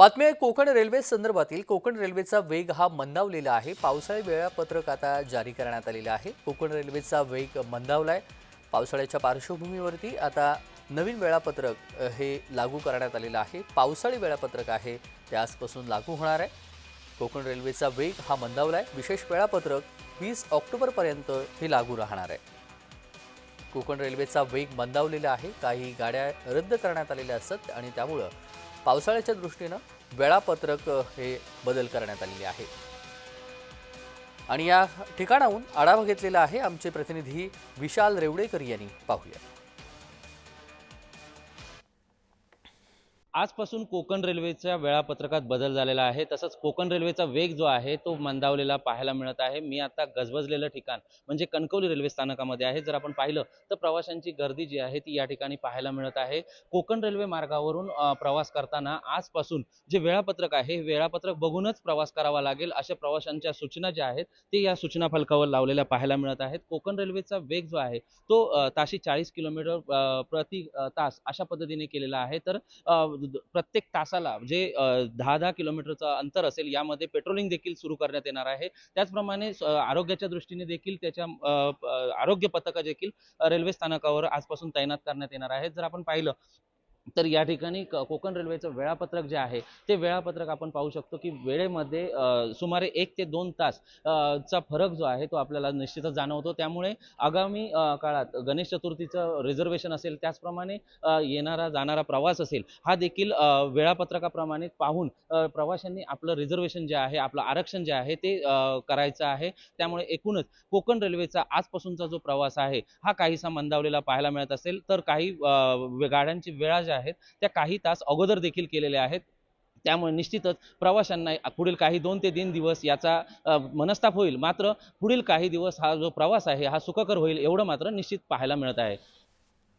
बातमी आहे कोकण रेल्वे संदर्भातील. कोकण रेल्वेचा वेग हा मंदावलेला आहे. पावसाळी वेळापत्रक आता जारी करण्यात आलेलं आहे. कोकण रेल्वेचा वेग मंदावला आहे पावसाळ्याच्या पार्श्वभूमीवरती आता नवीन वेळापत्रक हे लागू करण्यात आलेलं आहे. पावसाळी वेळापत्रक आहे ते आजपासून लागू होणार आहे. कोकण रेल्वेचा वेग हा मंदावला आहे विशेष वेळापत्रक वीस ऑक्टोबरपर्यंत हे लागू राहणार आहे. कोकण रेल्वेचा वेग मंदावलेला आहे. काही गाड्या रद्द करण्यात आलेल्या असत आणि त्यामुळं पावसाळ्याच्या दृष्टीनं वेळापत्रक हे बदल करण्यात आलेले आहे. आणि या ठिकाणाहून आढावा घेतलेला आहे आमचे प्रतिनिधी विशाल रेवडेकर यांनी. पाहूया. आजपासून कोकण रेल्वेच्या वेळापत्रकात बदल झालेला आहे. तसंच कोकण रेल्वेचा वेग जो आहे तो मंदावलेला पाहायला मिळत आहे. मी आता गजबजलेलं ठिकाण म्हणजे कणकवली रेल्वे स्थानकामध्ये आहे. जर आपण पाहिलं तर प्रवाशांची गर्दी जी आहे ती या ठिकाणी पाहायला मिळत आहे. कोकण रेल्वे मार्गावरून प्रवास करताना आजपासून जे वेळापत्रक आहे हे वेळापत्रक बघूनच प्रवास करावा लागेल अशा प्रवाशांच्या सूचना ज्या आहेत ते या सूचना फलकावर लावलेल्या पाहायला मिळत आहेत. कोकण रेल्वेचा वेग जो आहे तो ताशी चाळीस किलोमीटर प्रति तास अशा पद्धतीने केलेला आहे. तर प्रत्येक तासाला म्हणजे, जे दहा दहा किलोमीटरचा अंतर असेल यामध्ये पेट्रोलिंग देखील सुरू करण्यात येणार आहे. त्याचप्रमाणे आरोग्याच्या दृष्टीने देखील त्याच्या आरोग्य पथकं देखील रेल्वे स्थानकावर आजपासून तैनात करण्यात येणार आहेत. जर आपण पाहिलं तर या ठिकाणी क- कोकण रेल्वेचं वेळापत्रक जे आहे ते वेळापत्रक आपण पाहू शकतो की वेळेमध्ये सुमारे एक ते दोन तास चा फरक जो आहे तो आपल्याला निश्चितच जाणवतो. त्यामुळे आगामी काळात गणेश चतुर्थीचं रिझर्वेशन असेल त्याचप्रमाणे येणारा जाणारा प्रवास असेल हा देखील वेळापत्रकाप्रमाणे पाहून प्रवाशांनी आपलं रिझर्वेशन जे आहे आपलं आरक्षण जे आहे ते करायचं आहे. त्यामुळे एकूणच कोकण रेल्वेचा आजपासूनचा जो प्रवास आहे हा काहीसा मंदावलेला पाहायला मिळत असेल. तर काही गाड्यांची वेळा ज्या आहेत त्या काही तास अगोदर देखील केलेल्या आहेत. त्यामुळे निश्चितच प्रवाशांना पुढील काही दोन ते तीन दिवस याचा मनस्ताप होईल. मात्र पुढील काही दिवस हा जो प्रवास आहे हा सुखकर होईल एवढं मात्र निश्चित पाहायला मिळत आहे.